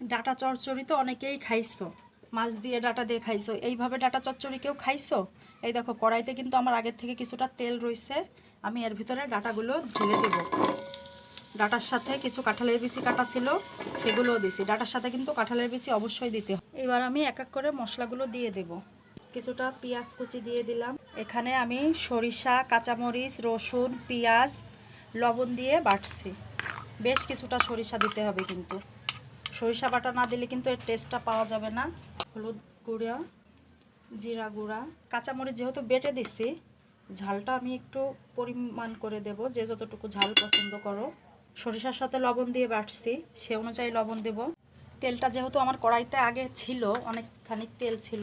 Data চচ্চড়ি তো অনেকেই খাইছো। মাছ দিয়ে ডাটা দিয়ে খাইছো। এইভাবে ডাটা চচ্চড়ি কেউ খাইছো? এই দেখো, কড়াইতে কিন্তু আমার আগের থেকে কিছুটা তেল রয়েছে আমি এর ভিতরে ডাটাগুলো ঢেলে দেব। ডাটার সাথে কিছু কাঁঠালের বিচি কাটা ছিল, সেগুলোও দিছি। ডাটার সাথে কিন্তু কাঁঠালের বিচি অবশ্যই দিতে হয় এবার আমি এক এক করে মশলাগুলো দিয়ে দেব। কিছুটা পেঁয়াজ কুচি দিয়ে দিলাম। এখানে আমি সরিষা, কাঁচামরিচ, রসুন, পেঁয়াজ, লবণ দিয়ে বাটছি। বেশ কিছুটা সরিষা দিতে হবে কিন্তু। সরিষা বাটা না দিলে কিন্তু এর টেস্টটা পাওয়া যাবে না। হলুদ গুঁড়া, জিরা গুঁড়া, কাঁচামরিচ যেহেতু বেটে দিছি, ঝালটা আমি একটু পরিমাণ করে দেব, যে যতটুকু ঝাল পছন্দ করো। সরিষার সাথে লবণ দিয়ে বাটছি, সে অনুযায়ী লবণ দেব। তেলটা যেহেতু আমার কড়াইতে আগে ছিল, অনেকখানি তেল ছিল,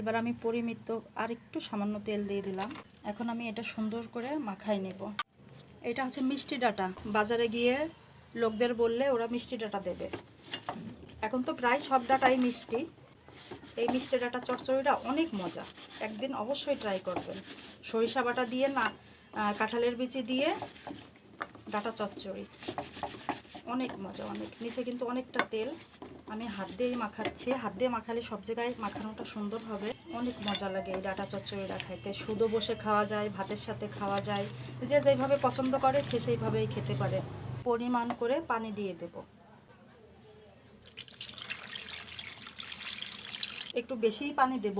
এবার আমি পরিমিত আর একটু সামান্য তেল দিয়ে দিলাম। এখন আমি এটা সুন্দর করে মাখাই নেব। এটা হচ্ছে মিষ্টি ডাটা। বাজারে গিয়ে লোকদের বললে ওরা মিষ্টি ডাটা দেবে। এখন তো প্রায় সব ডাটাই মিষ্টি। এই মিষ্টি ডাটা চচ্চড়িটা অনেক মজা। একদিন অবশ্যই ট্রাই করবেন। সরিষা বাটা দিয়ে না কাঁঠালের বিচি দিয়ে ডাটা চচ্চড়ি। অনেক মজা, অনেক। নিচে কিন্তু অনেকটা তেল। আমি হাত দিয়েই মাখাচ্ছি। হাত দিয়ে মাখালে সব জায়গায় মাখানোটা সুন্দর হবে। অনেক মজা লাগে এই ডাটা চচ্চড়িটা খাইতে। শুধু বসে খাওয়া যায়, ভাতের সাথে খাওয়া যায়। যে যেভাবে পছন্দ করে সে সেইভাবেই খেতে পারে। পরিমাণ করে পানি দিয়ে দেব। একটু বেশিই পানি দেব,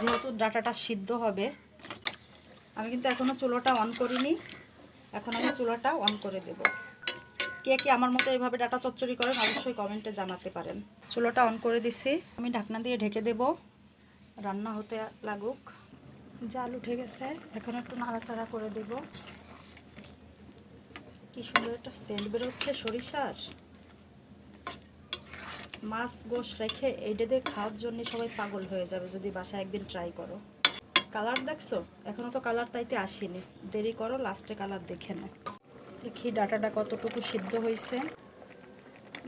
যেহেতু ডাটাটা সিদ্ধ হবে। আমি কিন্তু এখনও চুলোটা অন করিনি। এখন আমি চুলাটা অন করে দেব। কে কে আমার মতো এভাবে ডাটা চচ্চড়ি করেন, অবশ্যই কমেন্টে জানাতে পারেন। চুলোটা অন করে দিছি। আমি ঢাকনা দিয়ে ঢেকে দেব। রান্না হতে লাগুক। জাল উঠে গেছে। এখন একটু নাড়াচাড়া করে দেব। কি সুন্দর একটা সেন্ট বেরোচ্ছে, সরিষার? মাছ গোশ রেখে এইটা দিয়ে খাওয়ার জন্য সবাই পাগল হয়ে যাবে যদি বাসায় একদিন ট্রাই করো। কালার দেখছ? এখনও তো কালার তাইতে আসেনি। দেরি করো লাস্টে কালার দেখে না দেখি ডাটাটা কতটুকু সিদ্ধ হয়েছে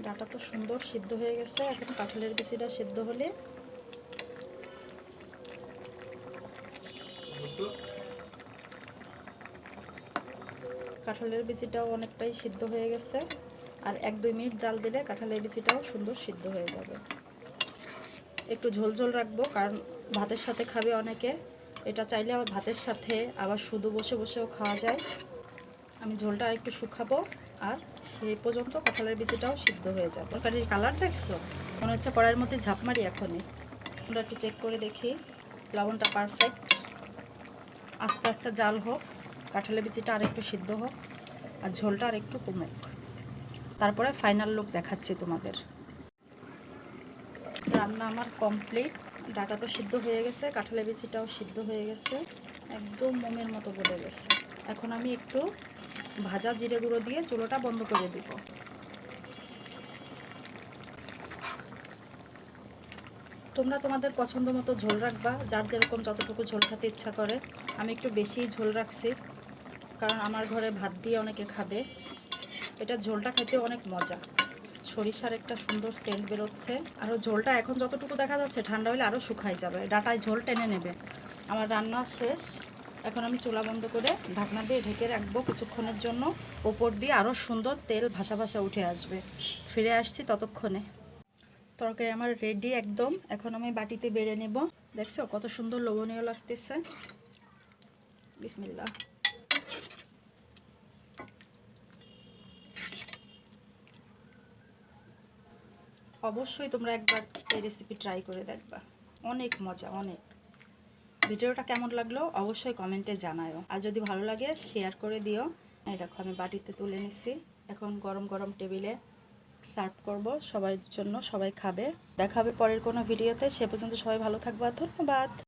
ডাটা তো সুন্দর সিদ্ধ হয়ে গেছে, এখন কাঁঠালের বিচিটা সিদ্ধ হলে। কাঁঠালের বিচিটাও অনেকটাই সিদ্ধ হয়ে গেছে। আর এক দুই মিনিট জাল দিলে কাঁঠালের বিচিটাও সুন্দর সিদ্ধ হয়ে যাবে। একটু ঝোল ঝোল রাখব, কারণ ভাতের সাথে খাবে অনেকে। এটা চাইলে আবার ভাতের সাথে আবার শুধু বসে বসেও খাওয়া যায়। আমি ঝোলটা আর একটু শুকাবো আর সেই পর্যন্ত কাঁঠালের বিচিটাও সিদ্ধ হয়ে যাবে। তরকারির কালার দেখছ? মনে হচ্ছে কড়াইয়ের মধ্যে ঝাঁপ মারি এখনই। আমরা একটু চেক করে দেখি। লবণটা পারফেক্ট আস্তে আস্তে জাল হোক। কাঁঠালের বিচিটা আর একটু সিদ্ধ হোক আর ঝোলটা আর একটু কমুক। তারপরে ফাইনাল লুক দেখাচ্ছি তোমাদের। রান্না আমার কমপ্লিট ডাটা তো সিদ্ধ হয়ে গেছে, কাঁঠালের বিচিটাও সিদ্ধ হয়ে গেছে, একদম মোমের মতো গলে গেছে। এখন আমি একটু ভাজা জিরে গুঁড়ো দিয়ে চুলোটা বন্ধ করে দিব। তোমরা তোমাদের পছন্দ মতো ঝোল রাখবা, যার যেরকম যতটুকু ঝোল খেতে ইচ্ছা করে। আমি একটু বেশিই ঝোল রাখছি। কারণ আমার ঘরে ভাত দিয়ে অনেকে খাবে। এটা ঝোলটা খেতে অনেক মজা। সরিষার একটা সুন্দর সেন্ট বেরোচ্ছে। আরও ঝোলটা এখন যতটুকু দেখা যাচ্ছে, ঠান্ডা হলে আরও শুকাই যাবে। ডাটায় ঝোল টেনে নেবে। আমার রান্না শেষ। এখন আমি চুলা বন্ধ করে ঢাকনা দিয়ে ঢেকে রাখব কিছুক্ষণের জন্য। ওপর দিয়ে আরও সুন্দর তেল ভাসা ভাসা উঠে আসবে। ফিরে আসছি ততক্ষণে। তরকারি আমার রেডি একদম। এখন আমি বাটিতে বেড়ে নেব। দেখছ কত সুন্দর লোভনীয় লাগতেছে। বিসমিল্লা অবশ্যই তোমরা একবার এই রেসিপি ট্রাই করে দেখবা। অনেক মজা, অনেক। ভিডিওটা কেমন লাগল অবশ্যই কমেন্টে জানায়ও। আর যদি ভালো লাগে শেয়ার করে দিও। এই দেখো, আমি বাটিতে তুলে নিছি। এখন গরম গরম টেবিলে সার্ভ করব। সবার জন্য সবাই খাবে। দেখাবে পরের কোনো ভিডিওতে সে পর্যন্ত সবাই ভালো থাকব। ধন্যবাদ।